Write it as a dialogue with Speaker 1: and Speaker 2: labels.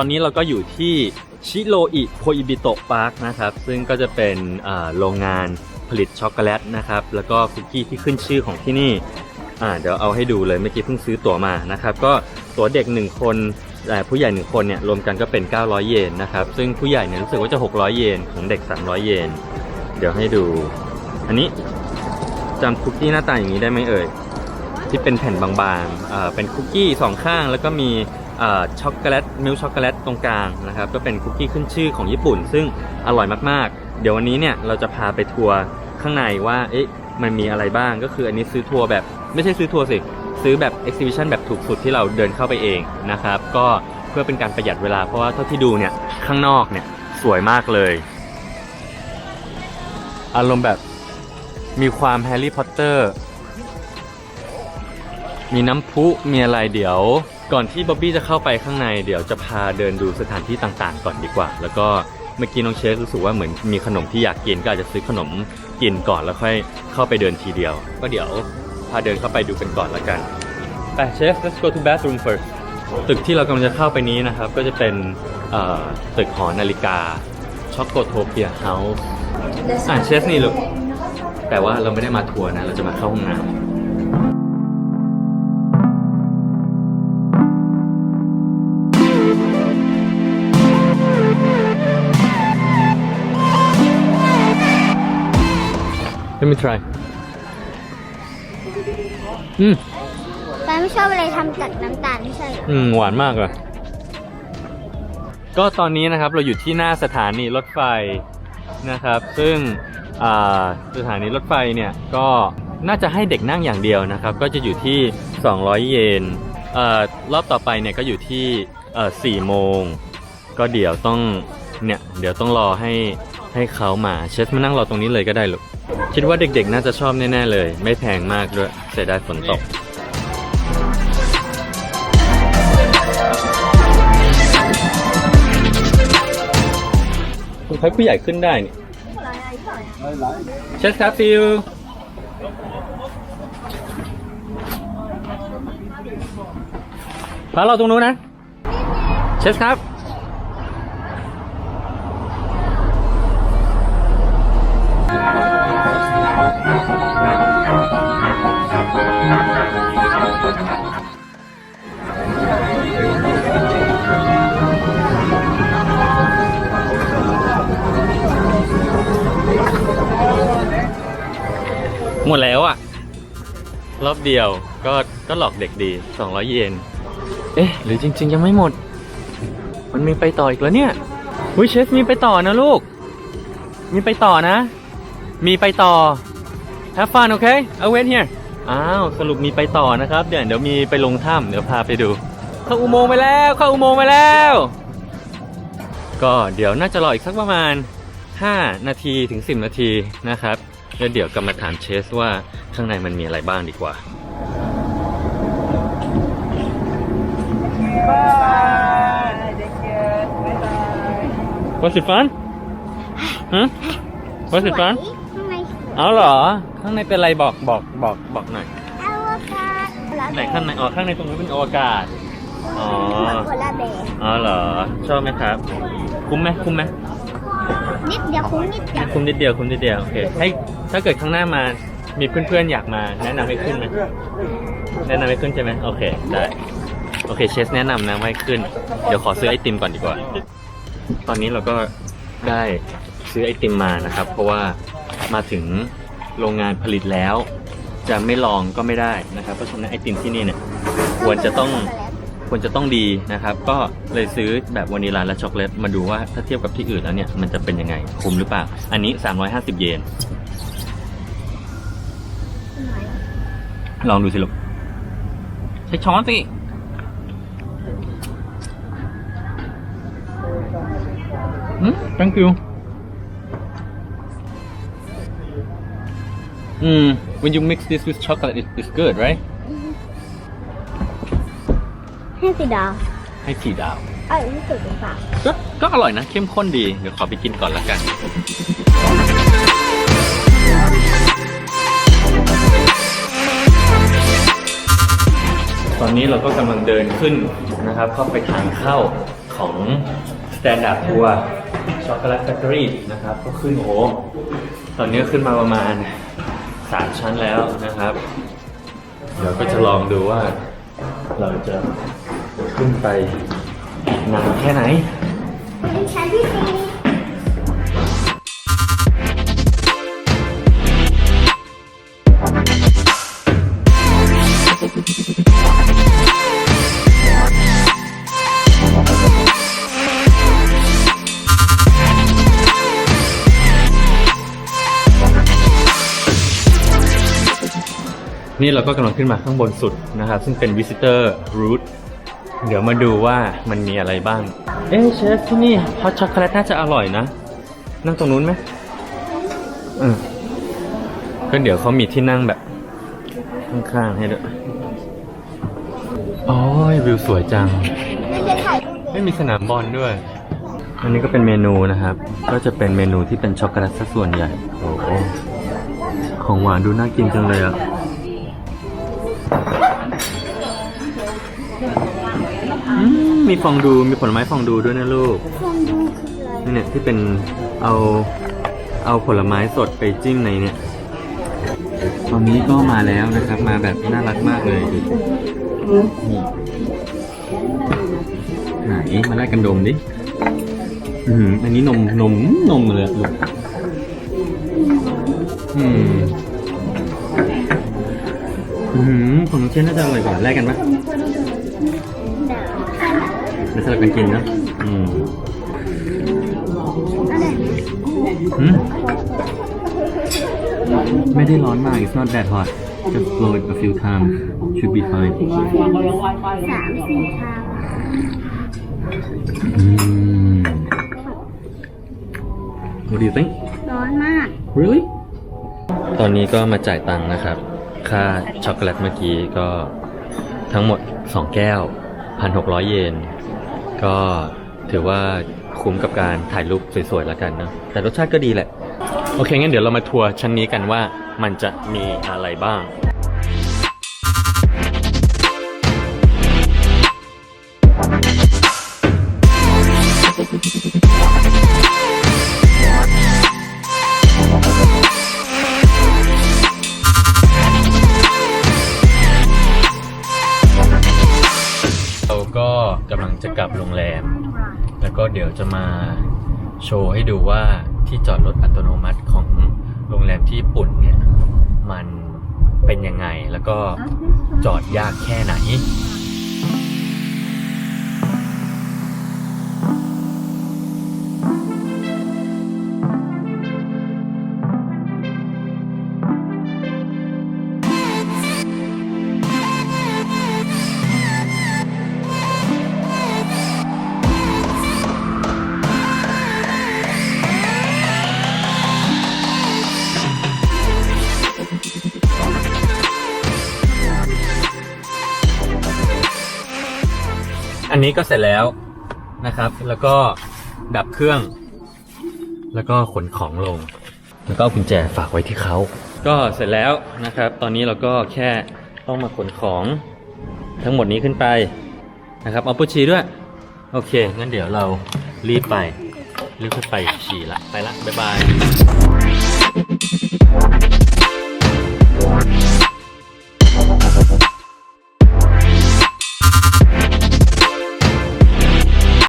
Speaker 1: ตอนนี้เราก็อยู่ที่ชิโรอิโคอิบิโตะพาร์คนะครับ ซึ่งก็จะเป็นโรงงานผลิตช็อกโกแลตนะครับ แล้วก็คุกกี้ที่ขึ้นชื่อของที่นี่อ่าเดี๋ยวเอาให้ดูเลยเมื่อกี้เพิ่งซื้อตั๋วมานะครับ ก็ตั๋วเด็ก 1 คนแต่ผู้ใหญ่1คนเนี่ยรวมกันก็เป็น 900 เยนนะครับ ซึ่งผู้ใหญ่เนี่ยรู้สึกว่าจะ 600 เยนของเด็ก 300 เยน เดี๋ยวให้ดู อันนี้จำคุกกี้หน้าตาอย่างนี้ได้ไหมเอ่ยที่เป็นแผ่นบางๆอ่าเป็นคุกกี้สองข้างแล้วก็มี ช็อกโกแลตมิลช็อกโกแลตตรงกลางนะครับก็เป็นคุกกี้ขึ้นชื่อของญี่ปุ่น ซึ่งอร่อยมากๆ เดี๋ยววันนี้เนี่ยเราจะพาไปทัวร์ข้างในว่าเอ๊ะมันมีอะไรบ้างก็คืออันนี้ซื้อทัวร์แบบไม่ใช่ซื้อทัวร์สิ ซื้อแบบ exhibition แบบถูกสุดที่เราเดินเข้าไปเองนะครับก็เพื่อเป็นการประหยัดเวลาเพราะว่าเท่าที่ดูเนี่ยข้างนอกเนี่ยสวยมากเลย อารมณ์แบบมีความแฮร์รี่พอตเตอร์มีน้ำพุมีอะไรเดี๋ยว ก่อนที่บ๊อบบี้จะเข้าไปข้างในเดี๋ยวจะพาเดินดูสถานที่ต่างๆ ก่อนดีกว่า แล้วก็เมื่อกี้น้องเชฟรู้สึกว่าเหมือนมีขนมที่อยากกินก็อาจจะซื้อขนมกินก่อนแล้วค่อยเข้าไปเดินทีเดียว ก็เดี๋ยวพาเดินเข้าไปดูกันก่อนละกันไปเชฟ let's go to bathroom first ตึกที่เรากำลังจะเข้าไปนี้นะครับ ก็จะเป็นเอ่อตึกหอนาฬิกาช็อกโกโทเปียเฮาส์อ่านเชฟนี่ลูกแต่ว่าเราไม่ได้มาทัวร์นะ เราจะมาเข้าห้องน้ำ Let me try อืม
Speaker 2: ป้าไม่ชอบอะไรทำจากน้ำตาลไม่ใช่เหรอ
Speaker 1: อืมหวานมากเลยก็ตอนนี้นะครับเราอยู่ที่หน้าสถานีรถไฟนะครับ ซึ่งอ่าสถานีรถไฟเนี่ยก็น่าจะให้เด็กนั่งอย่างเดียวนะครับ ก็จะอยู่ที่ 200 เยนเอ่อรอบต่อไปเนี่ยก็อยู่ที่เอ่อ4โมง ก็เดี๋ยวต้องเนี่ยเดี๋ยวต้องรอให้ให้เขามาเชฟมานั่งรอตรงนี้เลยก็ได้ลูก คิดว่าเด็กๆ น่าจะชอบแน่ๆเลย ไม่แพงมากด้วยเสียดายฝนตก คุณใช้ผู้ใหญ่ขึ้นได้นี่เชสครับฟิลพาเราตรงนู้นนะ เชสครับ หมดแล้วอะรอบเดียวก็ก็หลอกเด็กดี 200 เยน เอ๊ะ หรือจริง ๆ ยังไม่หมด มันมีไปต่ออีกแล้วเนี่ยอุ้ยเชฟมีไปต่อนะลูก มีไปต่อนะ มีไปต่อ Have fun โอเค I'll wait here อ้าว สรุปมีไปต่อนะครับ เดี๋ยวเดี๋ยวมีไปลงถ้ำเดี๋ยวพาไปดู เข้าอุโมงค์ไปแล้ว เข้าอุโมงค์ไปแล้ว ก็เดี๋ยวน่าจะรออีกสักประมาณ 5 นาทีถึง 10 นาทีนะครับ แล้วเดี๋ยวกลับมาถามเชสว่าข้างในมันมีอะไรบ้างดีกว่า Was it fun? ฮะ Was it fun?
Speaker 2: ข้างในสวย
Speaker 1: เอาเหรอ ข้างในเป็นอะไรบอกบอกบอกบอกหน่อย
Speaker 2: อวกาศ
Speaker 1: ไหนข้างใน อ๋อ ข้างในตรงนี้เป็นอวกาศ อ๋อ
Speaker 2: คนละแบบ
Speaker 1: อ๋อเหรอ ชอบไหมครับ คุ้มไหมคุ้มไหม
Speaker 2: นิดเดียวคุ้มนิดเดียว
Speaker 1: คุ้มนิดเดียวคุ้มนิดเดียวโอเคให้ถ้าเกิดข้างหน้ามามีเพื่อนๆอยากมา แนะนำให้ขึ้นไหมแนะนำให้ขึ้นใช่ไหมโอเคได้โอเคเชสแนะนำนะให้ขึ้น เดี๋ยวขอซื้อไอติมก่อนดีกว่า ตอนนี้เราก็ได้ซื้อไอติมมานะครับ เพราะว่ามาถึงโรงงานผลิตแล้ว จะไม่ลองก็ไม่ได้นะครับเพราะฉะนั้นไอติมที่นี่เนี่ยควรจะต้อง ควรจะต้องดีนะครับ ก็เลยซื้อแบบวานิลลาและช็อกโกแลตมาดูว่าถ้าเทียบกับที่อื่นแล้วเนี่ยมันจะเป็นยังไงคุ้มหรือเปล่า อันนี้ 350 เยน ลองดูสิลูกใช้ช้อนสิอืม thank you อืม when you mix this with chocolate it, it's good right
Speaker 2: ให้สีดาว
Speaker 1: ให้สี่ดาว
Speaker 2: เอ้ยไม่สุดหรือเปล่า
Speaker 1: ก็ก็อร่อยนะ เข้มข้นดี เดี๋ยวขอไปกินก่อนละกัน ตอนนี้เราก็กำลังเดินขึ้นนะครับ เข้าไปทางเข้าขของ Standard Tour Chocolate Factory นะครับ ก็ขึ้นโอ้โหตอนนี้ก็ขึ้นมาประมาณ 3 ชั้นแล้วนะครับ เดี๋ยวก็จะลองดูว่าเราจะ ขึ้นไปนานแค่ไหน
Speaker 2: เป็นชั้นที่สี่
Speaker 1: นี่เราก็กำลังขึ้นมาข้างบนสุดนะครับ ซึ่งเป็น visitor route เดี๋ยวมาดูว่ามันมีอะไรบ้าง เอ๊ะเชฟที่นี่ฮอตช็อกโกแลตน่าจะอร่อยนะ นั่งตรงนู้นไหมเออก็เดี๋ยวเขามีที่นั่งแบบ ข้างๆให้ด้วยโอ้ยวิวสวยจัง
Speaker 2: ไม่ได้ถ่าย
Speaker 1: มีสนามบอลด้วย อันนี้ก็เป็นเมนูนะครับ ก็จะเป็นเมนูที่เป็นช็อกโกแลตซะส่วนใหญ่ โอ้โหของหวานดูน่ากินจังเลยอะ มมีฟองดูมีผลไม้ฟองดูด้วยนะลูก
Speaker 2: ฟองดูคืออะไร
Speaker 1: นี่เนี่ยที่เป็นเอาเอาผลไม้สดไปจิ้มในเนี่ย ตอนนี้ก็มาแล้วนะครับ มาแบบน่ารักมากเลยนี่ไหนมาแลกกันดมดิ อืมอันนี้นมนมนมเลยอะลูกอืมอืมของน้องเชนน่าจะอร่อยกว่าแลกกันปะ
Speaker 2: หนาว
Speaker 1: เดี๋ยว สลับกันกินนะอืม
Speaker 2: อะไร
Speaker 1: อืมไม่ได้ร้อนมาก it's not that hot just blow it a few times should be fine
Speaker 2: สามสี่ทาง
Speaker 1: อืม What do you think
Speaker 2: ร้อนมาก
Speaker 1: Really ตอนนี้ก็มาจ่ายตังค์นะครับ ค่าช็อกโกแลตเมื่อกี้ก็ทั้งหมด 2 แก้ว 1,600 เยน ก็ถือว่าคุ้มกับการถ่ายรูปสวยๆแล้วกันเนะแต่รสชาติก็ดีแหละ โอเคงั้นเดี๋ยวเรามาทัวร์ชั้นนี้กันว่ามันจะมีอะไรบ้าง จะมาโชว์ให้ดูว่าที่จอดรถอัตโนมัติของโรงแรมที่ญี่ปุ่นเนี่ย มันเป็นยังไงแล้วก็จอดยากแค่ไหน นนี้ก็เสร็จแล้วนะครับ แล้วก็ดับเครื่อง แล้วก็ขนของลง แล้วก็เอากุญแจฝากไว้ที่เขา ก็เสร็จแล้วนะครับ ตอนนี้เราก็แค่ต้องมาขนของทั้งหมดนี้ขึ้นไปนะครับ เอาปุชีด้วย โอเค งั้นเดี๋ยวเรารีบไป รีบขึ้นไปฉี่ละ ไปละ บ๊ายบาย